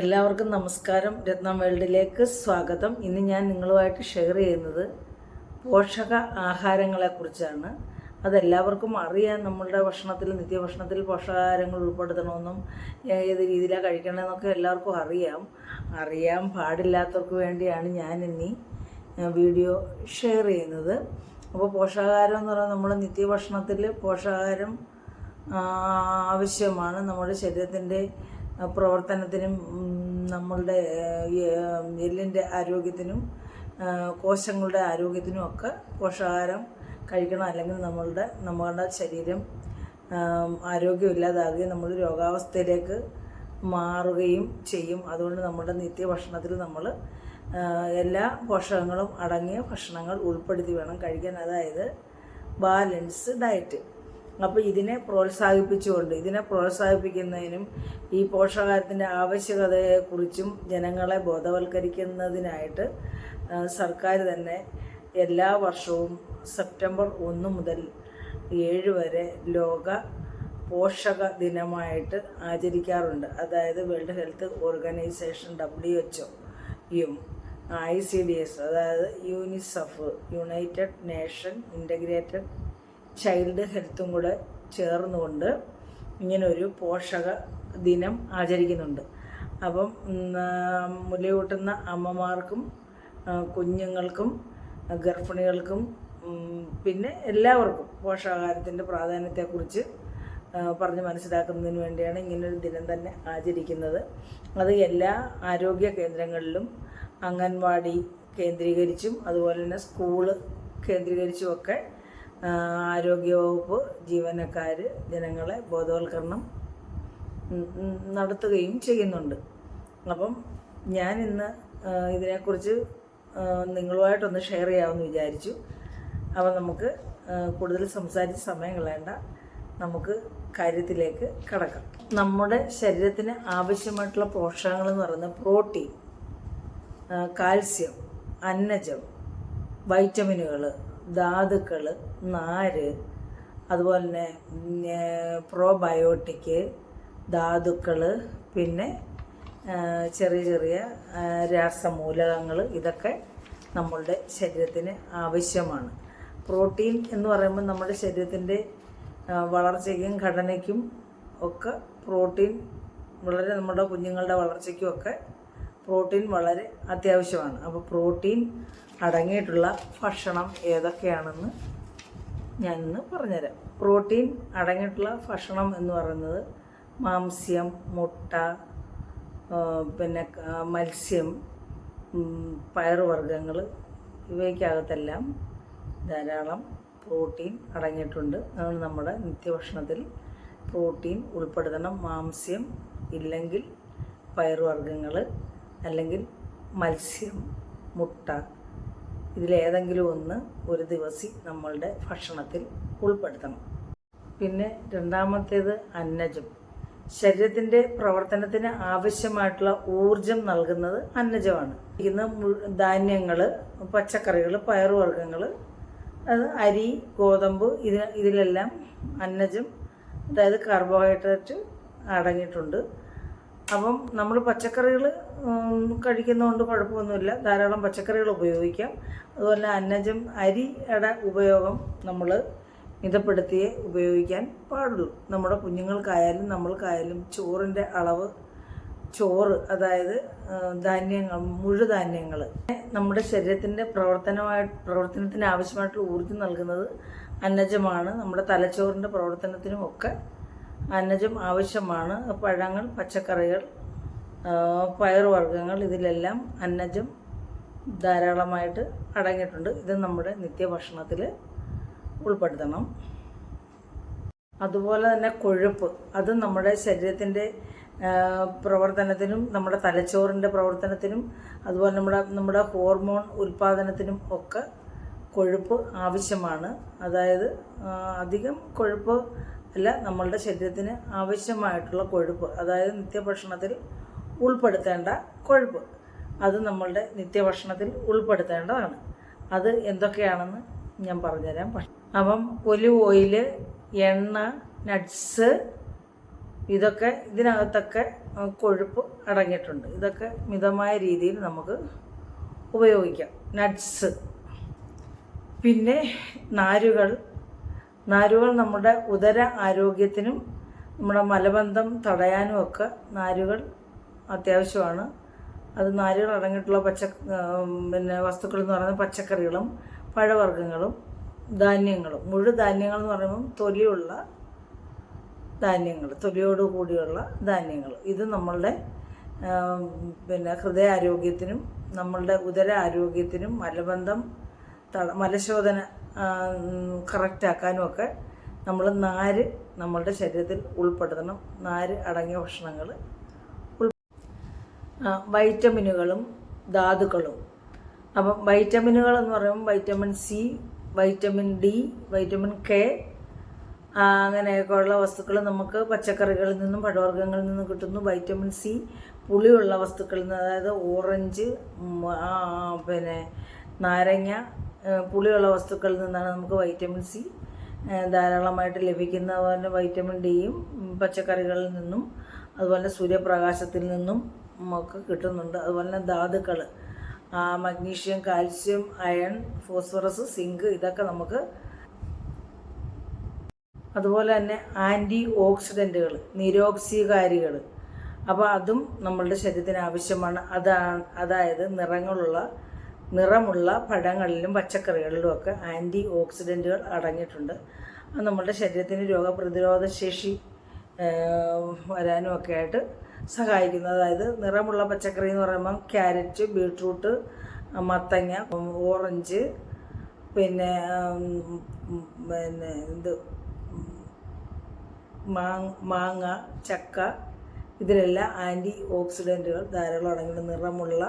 എല്ലാവർക്കും നമസ്കാരം. രത്ന വേൾഡിലേക്ക് സ്വാഗതം. ഇന്ന് ഞാൻ നിങ്ങളുമായിട്ട് ഷെയർ ചെയ്യുന്നത് പോഷക ആഹാരങ്ങളെക്കുറിച്ചാണ്. അതെല്ലാവർക്കും അറിയാം. നമ്മളുടെ ഭക്ഷണത്തിൽ നിത്യഭക്ഷണത്തിൽ പോഷകാഹാരങ്ങൾ ഉൾപ്പെടുത്തണമെന്നും ഏത് രീതിയിലാണ് കഴിക്കണമെന്നൊക്കെ എല്ലാവർക്കും അറിയാം. അറിയാൻ പാടില്ലാത്തവർക്ക് വേണ്ടിയാണ് ഞാൻ ഇനി വീഡിയോ ഷെയർ ചെയ്യുന്നത്. അപ്പോൾ പോഷകാഹാരം എന്ന് പറയുന്നത് നമ്മുടെ നിത്യഭക്ഷണത്തിൽ പോഷകാഹാരം ആവശ്യമാണ്. നമ്മുടെ ശരീരത്തിന്റെ പ്രവർത്തനത്തിനും നമ്മളുടെ എല്ലിന്റെ ആരോഗ്യത്തിനും കോശങ്ങളുടെ ആരോഗ്യത്തിനും ഒക്കെ പോഷകാഹാരം കഴിക്കണം. അല്ലെങ്കിൽ നമ്മളുടെ നമ്മളുടെ ശരീരം ആരോഗ്യമില്ലാതാകുകയും നമ്മൾ രോഗാവസ്ഥയിലേക്ക് മാറുകയും ചെയ്യും. അതുകൊണ്ട് നമ്മുടെ നിത്യഭക്ഷണത്തിൽ നമ്മൾ എല്ലാ പോഷകങ്ങളും അടങ്ങിയ ഭക്ഷണങ്ങൾ ഉൾപ്പെടുത്തി വേണം കഴിക്കാൻ. അതായത് ബാലൻസ് ഡയറ്റ്. അപ്പോൾ ഇതിനെ പ്രോത്സാഹിപ്പിച്ചുകൊണ്ട് ഇതിനെ പ്രോത്സാഹിപ്പിക്കുന്നതിനും ഈ പോഷകാഹാരത്തിന്റെ ആവശ്യകതയെക്കുറിച്ചും ജനങ്ങളെ ബോധവൽക്കരിക്കുന്നതിനായിട്ട് സർക്കാർ തന്നെ എല്ലാ വർഷവും സെപ്റ്റംബർ ഒന്ന് മുതൽ ഏഴ് വരെ ലോക പോഷക ദിനമായിട്ട് ആചരിക്കാറുണ്ട്. അതായത് World Health Organization W H യും ഐ സി ഡി എസ് അതായത് UNICEF United Nation Integrated Child ഹെൽത്തും കൂടെ ചേർന്നുകൊണ്ട് ഇങ്ങനൊരു പോഷക ദിനം ആചരിക്കുന്നുണ്ട്. അപ്പം മുലയൂട്ടുന്ന അമ്മമാർക്കും കുഞ്ഞുങ്ങൾക്കും ഗർഭിണികൾക്കും പിന്നെ എല്ലാവർക്കും പോഷകാഹാരത്തിന്റെ പ്രാധാന്യത്തെക്കുറിച്ച് പറഞ്ഞ് മനസ്സിലാക്കുന്നതിന് വേണ്ടിയാണ് ഇങ്ങനൊരു ദിനം തന്നെ ആചരിക്കുന്നത്. അത് എല്ലാ ആരോഗ്യ കേന്ദ്രങ്ങളിലും അംഗൻവാടി കേന്ദ്രീകരിച്ചും അതുപോലെ തന്നെ സ്കൂൾ കേന്ദ്രീകരിച്ചുമൊക്കെ ആരോഗ്യവകുപ്പ് ജീവനക്കാർ ജനങ്ങളെ ബോധവൽക്കരണം നടത്തുകയും ചെയ്യുന്നുണ്ട്. അപ്പം ഞാൻ ഇന്ന് ഇതിനെക്കുറിച്ച് നിങ്ങളുമായിട്ടൊന്ന് ഷെയർ ചെയ്യാമെന്ന് വിചാരിച്ചു. അപ്പം നമുക്ക് കൂടുതൽ സംസാരിച്ച് സമയം കളയണ്ട. നമുക്ക് കാര്യത്തിലേക്ക് കടക്കാം. നമ്മുടെ ശരീരത്തിന് ആവശ്യമായിട്ടുള്ള പോഷകങ്ങൾ എന്ന് പറയുന്നത് പ്രോട്ടീൻ കാൽസ്യം അന്നജം വൈറ്റമിനുകൾ ധാതുക്കൾ നാര് അതുപോലെ തന്നെ പ്രോബയോട്ടിക് ധാതുക്കൾ പിന്നെ ചെറിയ ചെറിയ രാസമൂലകങ്ങൾ ഇതൊക്കെ നമ്മളുടെ ശരീരത്തിന് ആവശ്യമാണ്. പ്രോട്ടീൻ എന്ന് പറയുമ്പോൾ നമ്മുടെ ശരീരത്തിന്റെ വളർച്ചയ്ക്കും ഘടനയ്ക്കും ഒക്കെ പ്രോട്ടീൻ വളരെ നമ്മുടെ കുഞ്ഞുങ്ങളുടെ വളർച്ചയ്ക്കും ഒക്കെ പ്രോട്ടീൻ വളരെ അത്യാവശ്യമാണ്. അപ്പോൾ പ്രോട്ടീൻ അടങ്ങിയിട്ടുള്ള ഭക്ഷണം ഏതൊക്കെയാണെന്ന് ഞാൻ ഇന്ന് പറഞ്ഞുതരാം. പ്രോട്ടീൻ അടങ്ങിയിട്ടുള്ള ഭക്ഷണം എന്ന് പറയുന്നത് മാംസ്യം മുട്ട പിന്നെ മത്സ്യം പയറുവർഗങ്ങൾ ഇവയ്ക്കകത്തെല്ലാം ധാരാളം പ്രോട്ടീൻ അടങ്ങിയിട്ടുണ്ട്. അതാണ് നമ്മുടെ നിത്യഭക്ഷണത്തിൽ പ്രോട്ടീൻ ഉൾപ്പെടുത്തണം. മാംസ്യം ഇല്ലെങ്കിൽ പയറുവർഗങ്ങൾ അല്ലെങ്കിൽ മത്സ്യം മുട്ട ഇതിലേതെങ്കിലും ഒന്ന് ഒരു ദിവസം നമ്മളുടെ ഭക്ഷണത്തിൽ ഉൾപ്പെടുത്തണം. പിന്നെ രണ്ടാമത്തേത് അന്നജം. ശരീരത്തിന്റെ പ്രവർത്തനത്തിന് ആവശ്യമായിട്ടുള്ള ഊർജം നൽകുന്നത് അന്നജമാണ്. ഇന്ന് ധാന്യങ്ങൾ പച്ചക്കറികൾ പയറുവർഗങ്ങൾ അത് അരി ഗോതമ്പ് ഇതിന് ഇതിലെല്ലാം അന്നജം അതായത് കാർബോഹൈഡ്രേറ്റ് അടങ്ങിയിട്ടുണ്ട്. അപ്പം നമ്മൾ പച്ചക്കറികൾ കഴിക്കുന്നതുകൊണ്ട് കുഴപ്പമൊന്നുമില്ല. ധാരാളം പച്ചക്കറികൾ ഉപയോഗിക്കാം. അതുപോലെ അന്നജം അരിയുടെ ഉപയോഗം നമ്മൾ മിതപ്പെടുത്തിയേ ഉപയോഗിക്കാൻ പാടുള്ളൂ. നമ്മുടെ കുഞ്ഞുങ്ങൾക്കായാലും നമ്മൾക്കായാലും ചോറിന്റെ അളവ് ചോറ് അതായത് ധാന്യങ്ങൾ മുഴുധാന്യങ്ങൾ നമ്മുടെ ശരീരത്തിന്റെ പ്രവർത്തനമായി പ്രവർത്തനത്തിന് ആവശ്യമായിട്ടുള്ള ഊർജം നൽകുന്നത് അന്നജമാണ്. നമ്മുടെ തലച്ചോറിന്റെ പ്രവർത്തനത്തിനും ഒക്കെ അന്നജം ആവശ്യമാണ്. പഴങ്ങൾ പച്ചക്കറികൾ പയറുവർഗങ്ങൾ ഇതിലെല്ലാം അന്നജം ധാരാളമായിട്ട് അടങ്ങിയിട്ടുണ്ട്. ഇത് നമ്മുടെ നിത്യഭക്ഷണത്തിൽ ഉൾപ്പെടുത്തണം. അതുപോലെ തന്നെ കൊഴുപ്പ്. അത് നമ്മുടെ ശരീരത്തിന്റെ പ്രവർത്തനത്തിനും നമ്മുടെ തലച്ചോറിന്റെ പ്രവർത്തനത്തിനും അതുപോലെ നമ്മുടെ നമ്മുടെ ഹോർമോൺ ഉൽപ്പാദനത്തിനും ഒക്കെ കൊഴുപ്പ് ആവശ്യമാണ്. അതായത് അധികം കൊഴുപ്പ് അല്ല നമ്മളുടെ ശരീരത്തിന് ആവശ്യമായിട്ടുള്ള കൊഴുപ്പ് അതായത് നിത്യഭക്ഷണത്തിൽ ഉൾപ്പെടുത്തേണ്ട കൊഴുപ്പ്. അത് നമ്മളുടെ നിത്യഭക്ഷണത്തിൽ ഉൾപ്പെടുത്തേണ്ടതാണ്. അത് എന്തൊക്കെയാണെന്ന് ഞാൻ പറഞ്ഞുതരാം. അപ്പം ഒലിവ് ഓയിൽ എണ്ണ നട്ട്സ് ഇതൊക്കെ ഇതിനകത്തൊക്കെ കൊഴുപ്പ് അടങ്ങിയിട്ടുണ്ട്. ഇതൊക്കെ മിതമായ രീതിയിൽ നമുക്ക് ഉപയോഗിക്കാം. നട്ട്സ്. പിന്നെ നാരുകൾ. നാരുകൾ നമ്മുടെ ഉദര ആരോഗ്യത്തിനും നമ്മുടെ മലബന്ധം തടയാനും ഒക്കെ നാരുകൾ അത്യാവശ്യമാണ്. അത് നാരുകൾ അടങ്ങിയിട്ടുള്ള പച്ച പിന്നെ വസ്തുക്കൾ എന്ന് പറയുന്നത് പച്ചക്കറികളും പഴവർഗങ്ങളും ധാന്യങ്ങളും. മുഴു ധാന്യങ്ങൾ എന്ന് പറയുമ്പം തൊലിയുള്ള ധാന്യങ്ങൾ തൊലിയോട് കൂടിയുള്ള ധാന്യങ്ങൾ. ഇത് നമ്മളുടെ പിന്നെ ഹൃദയ ഹൃദയാരോഗ്യത്തിനും നമ്മളുടെ ഉദര ആരോഗ്യത്തിനും മലബന്ധം തട മലശോധന കറക്റ്റാക്കാനും ഒക്കെ നമ്മൾ നാര് നമ്മളുടെ ശരീരത്തിൽ ഉൾപ്പെടുത്തണം. നാര് അടങ്ങിയ ഭക്ഷണങ്ങൾ വൈറ്റമിനുകളും ധാതുക്കളും. അപ്പം വൈറ്റമിനുകൾ എന്ന് പറയുമ്പോൾ vitamin C vitamin D vitamin K അങ്ങനെയൊക്കെയുള്ള വസ്തുക്കൾ നമുക്ക് പച്ചക്കറികളിൽ നിന്നും പഴവർഗങ്ങളിൽ നിന്നും കിട്ടുന്നു വൈറ്റമിൻ സി പുളിയുള്ള വസ്തുക്കളിൽ നിന്ന് അതായത് ഓറഞ്ച് പിന്നെ നാരങ്ങ പുളിയുള്ള വസ്തുക്കളിൽ നിന്നാണ് നമുക്ക് വൈറ്റമിൻ സി ധാരാളമായിട്ട് ലഭിക്കുന്ന പോലെ വൈറ്റമിൻ ഡിയും പച്ചക്കറികളിൽ നിന്നും അതുപോലെ സൂര്യപ്രകാശത്തിൽ നിന്നും നമുക്ക് കിട്ടുന്നുണ്ട്. അതുപോലെ തന്നെ ധാതുക്കൾ magnesium calcium iron phosphorus zinc ഇതൊക്കെ നമുക്ക് അതുപോലെ തന്നെ ആന്റി ഓക്സിഡന്റുകൾ നിരോക്സികാരികൾ. അപ്പോൾ അതും നമ്മളുടെ ശരീരത്തിന് ആവശ്യമാണ്. അതാണ് അതായത് നിറങ്ങളുള്ള നിറമുള്ള പഴങ്ങളിലും പച്ചക്കറികളിലും ഒക്കെ ആന്റി ഓക്സിഡന്റുകൾ അടങ്ങിയിട്ടുണ്ട്. അത് നമ്മളുടെ ശരീരത്തിന് രോഗപ്രതിരോധ ശേഷി വരാനും ഒക്കെ ആയിട്ട് സഹായിക്കുന്നു അതായത് നിറമുള്ള പച്ചക്കറി എന്ന് പറയുമ്പം ക്യാരറ്റ് ബീട്രൂട്ട് മത്തങ്ങ ഓറഞ്ച് പിന്നെ പിന്നെ ഇത് മാങ്ങ ചക്ക ഇതിലെല്ലാം ആന്റി ഓക്സിഡന്റുകൾ ധാരാളം അടങ്ങിയിട്ട് നിറമുള്ള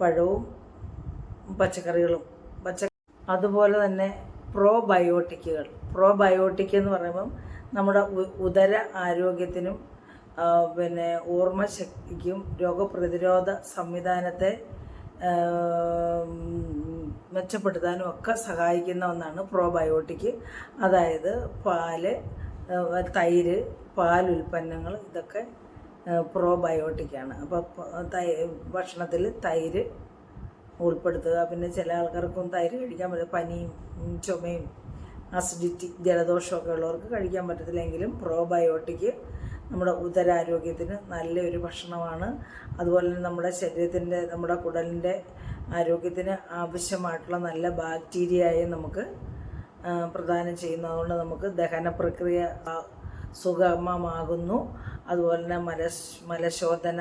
പഴവും പച്ചക്കറികളും പച്ച അതുപോലെ തന്നെ പ്രോബയോട്ടിക്കുകൾ പ്രോബയോട്ടിക് എന്ന് പറയുമ്പം നമ്മുടെ ഉദര ആരോഗ്യത്തിനും പിന്നെ ഓർമ്മശക്തിക്കും രോഗപ്രതിരോധ സംവിധാനത്തെ മെച്ചപ്പെടുത്താനും ഒക്കെ സഹായിക്കുന്ന ഒന്നാണ് പ്രോബയോട്ടിക് അതായത് പാൽ തൈര് പാൽ ഉൽപ്പന്നങ്ങൾ ഇതൊക്കെ പ്രോബയോട്ടിക്കാണ് അപ്പോൾ തൈ ഭക്ഷണത്തിൽ തൈര് ഉൾപ്പെടുത്തുക. പിന്നെ ചില ആൾക്കാർക്കും തൈര് കഴിക്കാൻ പറ്റില്ല. പനിയും ചുമയും അസിഡിറ്റി ജലദോഷമൊക്കെ ഉള്ളവർക്ക് കഴിക്കാൻ പറ്റത്തില്ലെങ്കിലും പ്രോബയോട്ടിക് നമ്മുടെ ഉദരാരോഗ്യത്തിന് നല്ലൊരു ഭക്ഷണമാണ്. അതുപോലെ തന്നെ നമ്മുടെ ശരീരത്തിന്റെ നമ്മുടെ കുടലിന്റെ ആരോഗ്യത്തിന് ആവശ്യമായിട്ടുള്ള നല്ല ബാക്ടീരിയയെ നമുക്ക് പ്രദാനം പ്രദാനം ചെയ്യുന്നതുകൊണ്ട് നമുക്ക് ദഹന പ്രക്രിയ സുഗമമാകുന്നു. അതുപോലെ തന്നെ മലശ് മലശോധന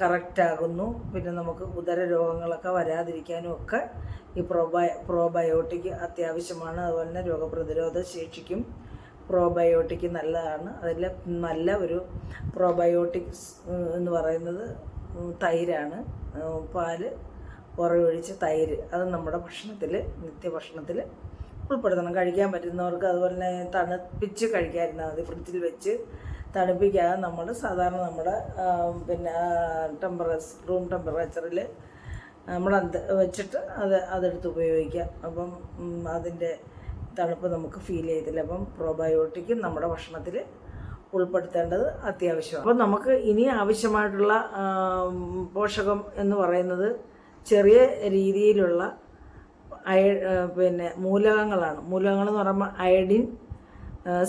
കറക്റ്റാകുന്നു പിന്നെ നമുക്ക് ഉദര രോഗങ്ങളൊക്കെ വരാതിരിക്കാനും ഒക്കെ ഈ പ്രോബയ പ്രോബയോട്ടിക് അത്യാവശ്യമാണ്. അതുപോലെ തന്നെ രോഗപ്രതിരോധ ശേഷിക്കും. പ്രോബയോട്ടിക് നല്ലതാണ്. അതിൽ നല്ല ഒരു പ്രോബയോട്ടിക്സ് എന്ന് പറയുന്നത് തൈരാണ്. പാൽ ഉറയൊഴിച്ച് തൈര്. അത് നമ്മുടെ ഭക്ഷണത്തിൽ നിത്യഭക്ഷണത്തിൽ ഉൾപ്പെടുത്തണം. കഴിക്കാൻ പറ്റുന്നവർക്ക് അതുപോലെ തന്നെ തണുപ്പിച്ച് കഴിക്കാതിരുന്നാൽ മതി. ഫ്രിഡ്ജിൽ വെച്ച് തണുപ്പിക്കാതെ നമ്മൾ സാധാരണ നമ്മുടെ പിന്നെ ടെമ്പറേച്ചർ റൂം ടെമ്പറേച്ചറിൽ നമ്മൾ അത് വെച്ചിട്ട് അത് അതെടുത്ത് ഉപയോഗിക്കാം അപ്പം അതിന്റെ തണുപ്പ് നമുക്ക് ഫീൽ ചെയ്തില്ല അപ്പം പ്രോബയോട്ടിക്കും നമ്മുടെ ഭക്ഷണത്തിൽ ഉൾപ്പെടുത്തേണ്ടത് അത്യാവശ്യമാണ്. അപ്പോൾ നമുക്ക് ഇനി ആവശ്യമായിട്ടുള്ള പോഷകം എന്ന് പറയുന്നത് ചെറിയ രീതിയിലുള്ള അയ പിന്നെ മൂലകങ്ങളാണ്. മൂലകങ്ങൾ എന്ന് പറയുമ്പോൾ അയഡിൻ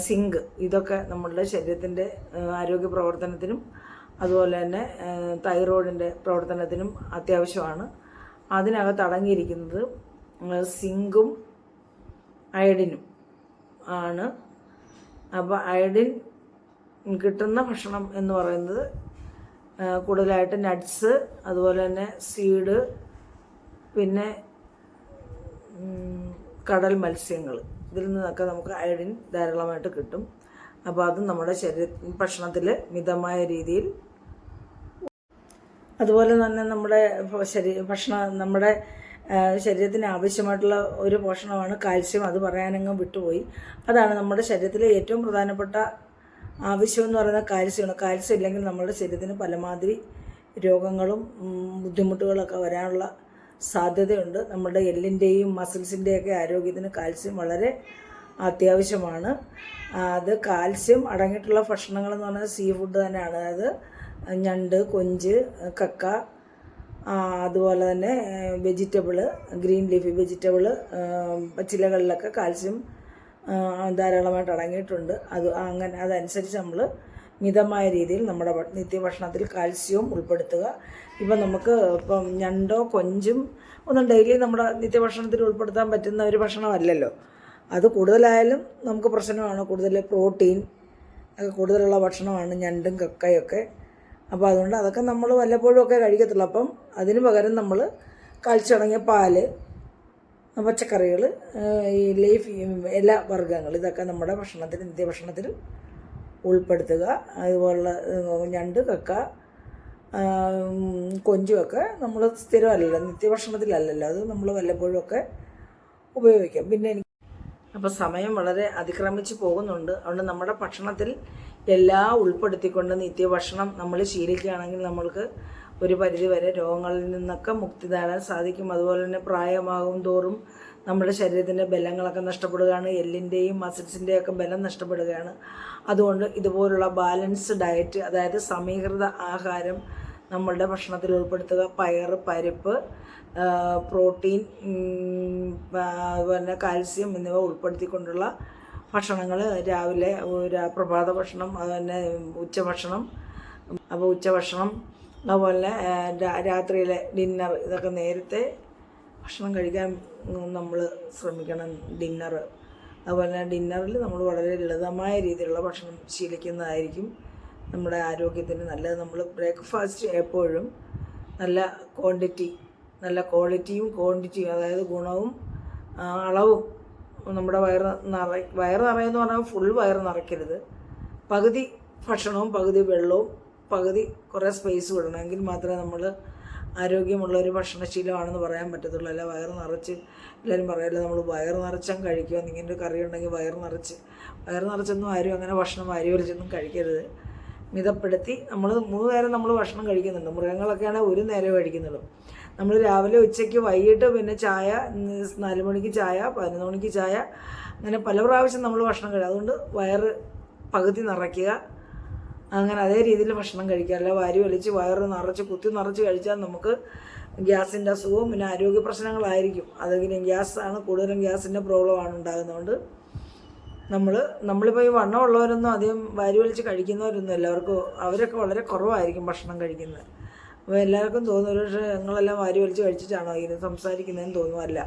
സിങ്ക്. ഇതൊക്കെ നമ്മളുടെ ശരീരത്തിന്റെ ആരോഗ്യ പ്രവർത്തനത്തിനും അതുപോലെ തന്നെ തൈറോയിഡിന്റെ പ്രവർത്തനത്തിനും അത്യാവശ്യമാണ്. അതിനകത്ത് അടങ്ങിയിരിക്കുന്നത് സിങ്കും അയഡിനും ആണ്. അപ്പോൾ അയഡിൻ കിട്ടുന്ന ഭക്ഷണം എന്ന് പറയുന്നത് കൂടുതലായിട്ട് നട്ട്സ് അതുപോലെ തന്നെ സീഡ് പിന്നെ കടൽ മത്സ്യങ്ങൾ. ഇതിൽ നിന്നൊക്കെ നമുക്ക് അയഡിൻ ധാരാളമായിട്ട് കിട്ടും. അപ്പോൾ അത് നമ്മുടെ ശരീര ഭക്ഷണത്തിൽ മിതമായ രീതിയിൽ അതുപോലെ തന്നെ നമ്മുടെ ശരീര ഭക്ഷണ നമ്മുടെ ശരീരത്തിന് ആവശ്യമായിട്ടുള്ള ഒരു പോഷണമാണ് കാൽസ്യം. അത് പറയാനങ്ങ് വിട്ടുപോയി. അതാണ് നമ്മുടെ ശരീരത്തിലെ ഏറ്റവും പ്രധാനപ്പെട്ട ആവശ്യം എന്ന് പറയുന്നത് കാൽസ്യമാണ്. കാൽസ്യം ഇല്ലെങ്കിൽ നമ്മുടെ ശരീരത്തിന് പലമാതിരി രോഗങ്ങളും ബുദ്ധിമുട്ടുകളൊക്കെ വരാനുള്ള സാധ്യതയുണ്ട്. നമ്മുടെ എല്ലിന്റെയും മസിൽസിന്റെയൊക്കെ ആരോഗ്യത്തിന് കാൽസ്യം വളരെ അത്യാവശ്യമാണ്. അത് കാൽസ്യം അടങ്ങിയിട്ടുള്ള ഭക്ഷണങ്ങൾ എന്ന് പറഞ്ഞാൽ സീ ഫുഡ് തന്നെയാണ്. അതായത് ഞണ്ട് കൊഞ്ച് കക്ക അതുപോലെ തന്നെ വെജിറ്റബിൾ ഗ്രീൻ ലീഫി വെജിറ്റബിൾ പച്ചിലകളിലൊക്കെ കാൽസ്യം ധാരാളമായിട്ട് അടങ്ങിയിട്ടുണ്ട്. അത് അങ്ങനെ അതനുസരിച്ച് നമ്മൾ മിതമായ രീതിയിൽ നമ്മുടെ നിത്യഭക്ഷണത്തിൽ കാൽസ്യവും ഉൾപ്പെടുത്തുക. ഇപ്പം നമുക്ക് ഇപ്പം ഞണ്ടോ കൊഞ്ചും ഒന്നും ഡെയിലി നമ്മുടെ നിത്യഭക്ഷണത്തിൽ ഉൾപ്പെടുത്താൻ പറ്റുന്ന ഒരു ഭക്ഷണമല്ലല്ലോ. അത് കൂടുതലായാലും നമുക്ക് പ്രശ്നമാണ്. കൂടുതൽ പ്രോട്ടീൻ ഒക്കെ കൂടുതലുള്ള ഭക്ഷണമാണ് ഞണ്ടും കക്കയൊക്കെ അപ്പോൾ അതുകൊണ്ട് അതൊക്കെ നമ്മൾ വല്ലപ്പോഴും ഒക്കെ കഴിക്കത്തുള്ളൂ. അപ്പം അതിന് പകരം നമ്മൾ കാൽസ്യം അടങ്ങിയ പാൽ പച്ചക്കറികൾ ഈ ലീഫ് എല്ലാ വർഗങ്ങൾ ഇതൊക്കെ നമ്മുടെ ഭക്ഷണത്തിൽ നിത്യഭക്ഷണത്തിൽ ഉൾപ്പെടുത്തുക. അതുപോലുള്ള ഞണ്ട് കക്ക കൊഞ്ചുമൊക്കെ നമ്മൾ സ്ഥിരമല്ലല്ലോ നിത്യഭക്ഷണത്തിലല്ലല്ലോ. അത് നമ്മൾ വല്ലപ്പോഴും ഒക്കെ ഉപയോഗിക്കാം. പിന്നെ എനിക്ക് അപ്പോൾ സമയം വളരെ അതിക്രമിച്ച് പോകുന്നുണ്ട്. അതുകൊണ്ട് നമ്മുടെ ഭക്ഷണത്തിൽ എല്ലാം ഉൾപ്പെടുത്തിക്കൊണ്ട് നിത്യഭക്ഷണം നമ്മൾ ശീലിക്കുകയാണെങ്കിൽ നമ്മൾക്ക് ഒരു പരിധിവരെ രോഗങ്ങളിൽ നിന്നൊക്കെ മുക്തി നേടാൻ സാധിക്കും. അതുപോലെ തന്നെ പ്രായമാകും തോറും നമ്മുടെ ശരീരത്തിന്റെ ബലങ്ങളൊക്കെ നഷ്ടപ്പെടുകയാണ് എല്ലിന്റെയും മസിൽസിന്റെയും ഒക്കെ ബലം നഷ്ടപ്പെടുകയാണ്. അതുകൊണ്ട് ഇതുപോലുള്ള ബാലൻസ്ഡ് ഡയറ്റ് അതായത് സമീകൃത ആഹാരം നമ്മളുടെ ഭക്ഷണത്തിൽ ഉൾപ്പെടുത്തുക. പയർ പരിപ്പ് പ്രോട്ടീൻ അതുപോലെ കാൽസ്യം എന്നിവ ഉൾപ്പെടുത്തിക്കൊണ്ടുള്ള ഭക്ഷണങ്ങൾ രാവിലെ പ്രഭാത ഭക്ഷണം അതുപോലെ ഉച്ചഭക്ഷണം അപ്പോൾ ഉച്ചഭക്ഷണം അതുപോലെ രാത്രിയിലെ ഡിന്നർ ഇതൊക്കെ നേരത്തെ ഭക്ഷണം കഴിക്കാൻ നമ്മൾ ശ്രമിക്കണം. ഡിന്നർ അതുപോലെ ഡിന്നറിൽ നമ്മൾ വളരെ ലളിതമായ രീതിയിലുള്ള ഭക്ഷണം ശീലിക്കുന്നതായിരിക്കും നമ്മുടെ ആരോഗ്യത്തിന് നല്ലത്. നമ്മൾ ബ്രേക്ക്ഫാസ്റ്റ് എപ്പോഴും നല്ല ക്വാണ്ടിറ്റി നല്ല ക്വാളിറ്റിയും ക്വാണ്ടിറ്റിയും അതായത് ഗുണവും അളവും നമ്മുടെ വയറ് നിറ വയറ് നിറയെന്ന് പറഞ്ഞാൽ ഫുൾ വയറ് നിറയ്ക്കരുത്. പകുതി ഭക്ഷണവും പകുതി വെള്ളവും പകുതി കുറേ സ്പേസ് വിടണമെങ്കിൽ മാത്രമേ നമ്മൾ ആരോഗ്യമുള്ള ഒരു ഭക്ഷണശീലമാണെന്ന് പറയാൻ പറ്റത്തുള്ളൂ. അല്ല വയറ് നിറച്ച് എല്ലാവരും പറയല്ലോ നമ്മൾ വയറ് നിറച്ചും കഴിക്കുക ഇങ്ങനെ ഒരു കറി ഉണ്ടെങ്കിൽ വയറ് നിറച്ച്. വയറ് നിറച്ചൊന്നും ആരും അങ്ങനെ ഭക്ഷണം വാരി വലിച്ചൊന്നും കഴിക്കരുത്. മിതപ്പെടുത്തി നമ്മൾ മൂന്ന് നേരം നമ്മൾ ഭക്ഷണം കഴിക്കുന്നുണ്ട്. മൃഗങ്ങളൊക്കെയാണ് ഒരു നേരം കഴിക്കുന്നുള്ളൂ. നമ്മൾ രാവിലെ ഉച്ചയ്ക്ക് വൈകിട്ട് പിന്നെ ചായ നാല് മണിക്ക് ചായ പതിനൊന്ന് മണിക്ക് ചായ അങ്ങനെ പല പ്രാവശ്യം നമ്മൾ ഭക്ഷണം കഴിക്കും. അതുകൊണ്ട് വയറ് പകുതി നിറയ്ക്കുക. അങ്ങനെ അതേ രീതിയിൽ ഭക്ഷണം കഴിക്കാറില്ല വാരി വലിച്ച് വയറ് നിറച്ച് കുത്തി നിറച്ച് കഴിച്ചാൽ നമുക്ക് ഗ്യാസിന്റെ അസുഖവും പിന്നെ ആരോഗ്യ പ്രശ്നങ്ങളായിരിക്കും. അതെങ്കിലും ഗ്യാസാണ് കൂടുതലും ഗ്യാസിന്റെ പ്രോബ്ലമാണ് ഉണ്ടാകുന്നതുകൊണ്ട് നമ്മൾ നമ്മളിപ്പോൾ ഈ വണ്ണമുള്ളവരൊന്നും അധികം വാരി വലിച്ച് കഴിക്കുന്നവരൊന്നും എല്ലാവർക്കും അവരൊക്കെ വളരെ കുറവായിരിക്കും ഭക്ഷണം കഴിക്കുന്നത്. അപ്പോൾ എല്ലാവർക്കും തോന്നും ഒരു പക്ഷേ ഞങ്ങളെല്ലാം വാരി വലിച്ച് കഴിച്ചിട്ടാണോ ഇത് സംസാരിക്കുന്നതെന്ന് തോന്നുമല്ല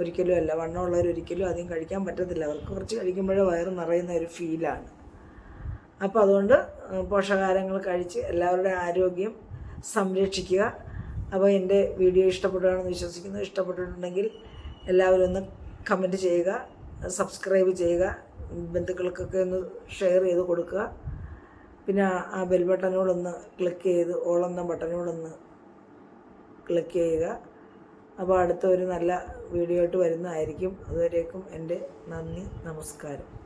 ഒരിക്കലും അല്ല. വണ്ണമുള്ളവർ ഒരിക്കലും അധികം കഴിക്കാൻ പറ്റത്തില്ല. അവർക്ക് കുറച്ച് കഴിക്കുമ്പോഴേ വയറ് നിറയുന്ന ഒരു ഫീലാണ് അപ്പോൾ അതുകൊണ്ട് പോഷകാഹാരങ്ങൾ കഴിച്ച് എല്ലാവരുടെ ആരോഗ്യം സംരക്ഷിക്കുക. അപ്പോൾ എന്റെ വീഡിയോ ഇഷ്ടപ്പെടുകയാണെന്ന് വിശ്വസിക്കുന്നു. ഇഷ്ടപ്പെട്ടിട്ടുണ്ടെങ്കിൽ എല്ലാവരും ഒന്ന് കമന്റ് ചെയ്യുക സബ്സ്ക്രൈബ് ചെയ്യുക ബന്ധുക്കൾക്കൊക്കെ ഒന്ന് ഷെയർ ചെയ്ത് കൊടുക്കുക. പിന്നെ ആ- ബെൽ ബട്ടനോടൊന്ന് ക്ലിക്ക് ചെയ്ത് ഓളെന്ന ബട്ടനോടൊന്ന് ക്ലിക്ക് ചെയ്യുക. അപ്പോൾ അടുത്ത ഒരു നല്ല വീഡിയോ ആയിട്ട് വരുന്നതായിരിക്കും. അതുവരേക്കും എന്റെ നന്ദി നമസ്കാരം.